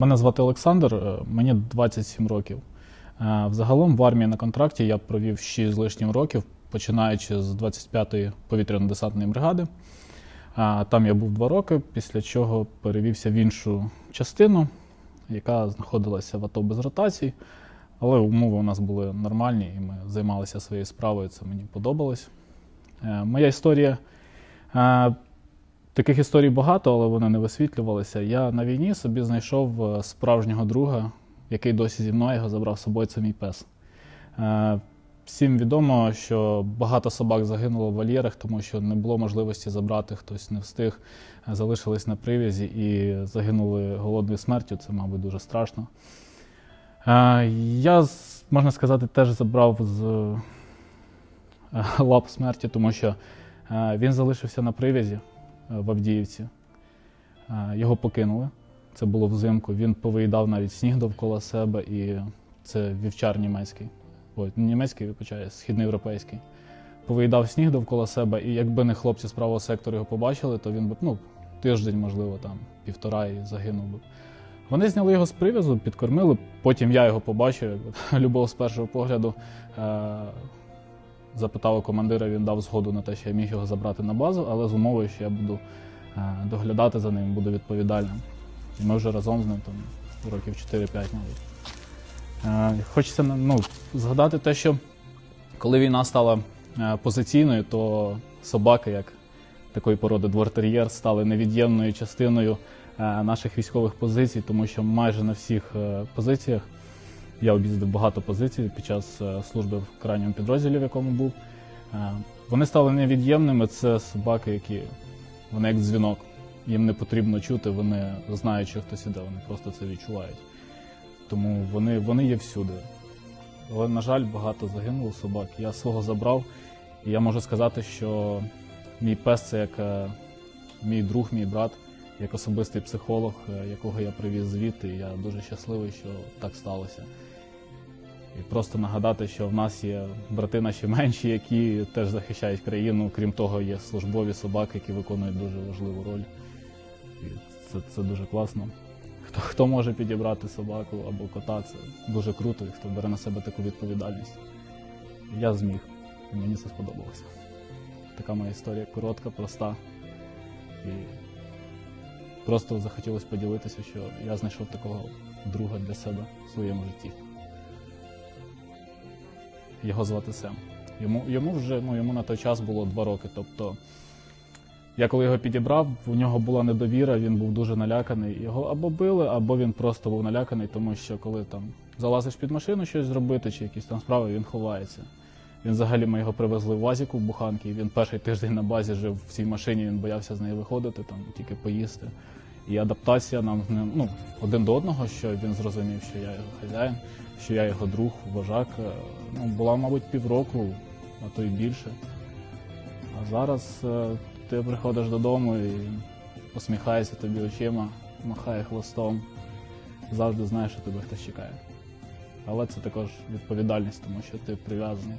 Мене звати Олександр, е, мені 27 років. Е, Взагалом в армії на контракті я провів 6 з лишнім років, починаючи з 25-ї повітряно-десантної бригади. Е, Там я був 2 роки, після чого перевівся в іншу частину, яка знаходилася в АТО без ротацій. Але умови у нас були нормальні, і ми займалися своєю справою, це мені подобалось. Моя історія. Таких історій багато, але вони не висвітлювалися. Я на війні собі знайшов е, справжнього друга, який досі зі мною його забрав з собою. Це мій пес. Е, Всім відомо, що багато собак загинуло в вольєрах, тому що не було можливості забрати, хтось не встиг, е, залишились на привязі і загинули голодною смертю. Це, мабуть, дуже страшно. Я, можна сказати, теж забрав з лап смерті, тому що він залишився на привязі в Авдіївці. Е, Його покинули. Це було взимку. Він повиїдав навіть сніг довкола себе, і це вівчар німецький. Ой, німецький, вибачаю, східноєвропейський. Повиїдав сніг довкола себе, і якби не хлопці з правого сектору його побачили, то він би ну, тиждень, можливо, там півтора і загинув би. Вони зняли його з прив'язу, підкормили. Потім я його побачив, любов з першого погляду. Е- запитав у командира, він дав згоду на те, що я міг його забрати на базу, але з умовою, що я буду е, доглядати за ним, буду відповідальним. І ми вже разом з ним там років 4-5, мабуть. Е, Хочеться ну, згадати те, що коли війна стала е, позиційною, то собаки, як такої породи двортер'єр, стали невід'ємною частиною наших військових позицій, тому що майже на всіх позиціях я об'їздив багато позицій під час е, служби в крайньому підрозділі, в якому був. Е, Вони стали невід'ємними. Це собаки, які вони як дзвінок. Їм не потрібно чути, вони знають, що хтось іде, вони просто це відчувають. Тому вони, вони є всюди. Але, на жаль, багато загинуло собак. Я свого забрав, і я можу сказати, що мій пес це як е, мій друг, мій брат, як особистий психолог, якого я привіз звідти. Я дуже щасливий, що так сталося. І просто нагадати, що в нас є брати наші менші, які теж захищають країну. Крім того, є службові собаки, які виконують дуже важливу роль. І це, це дуже класно. Хто, хто може підібрати собаку або кота, це дуже круто, і хто бере на себе таку відповідальність. Я зміг, мені це сподобалося. Така моя історія коротка, проста. І просто захотілося поділитися, що я знайшов такого друга для себе в своєму житті. Його звати Сем. Йому, йому вже ну, йому на той час було два роки. Тобто, я коли його підібрав, у нього була недовіра, він був дуже наляканий. Його або били, або він просто був наляканий, тому що коли там залазиш під машину щось зробити, чи якісь там справи, він ховається. Він взагалі ми його привезли в Вазіку в Буханки, він перший тиждень на базі жив в цій машині, він боявся з неї виходити, там тільки поїсти. І адаптація нам ну, один до одного, що він зрозумів, що я його хазяїн, що я його друг, вожак. е, Ну, була, мабуть, півроку, а то й більше. А зараз е, ти приходиш додому і посміхається тобі очима, махає хвостом. Завжди знаєш, що тебе хтось чекає. Але це також відповідальність, тому що ти прив'язаний.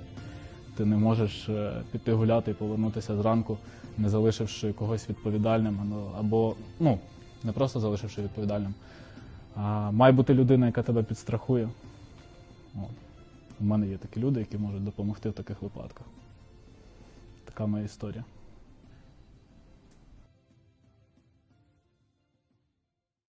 Ти не можеш е, піти гуляти і повернутися зранку, не залишивши когось відповідальним, ну, або ну, не просто залишивши відповідальним, має бути людина, яка тебе підстрахує. От. У мене є такі люди, які можуть допомогти в таких випадках. Така моя історія.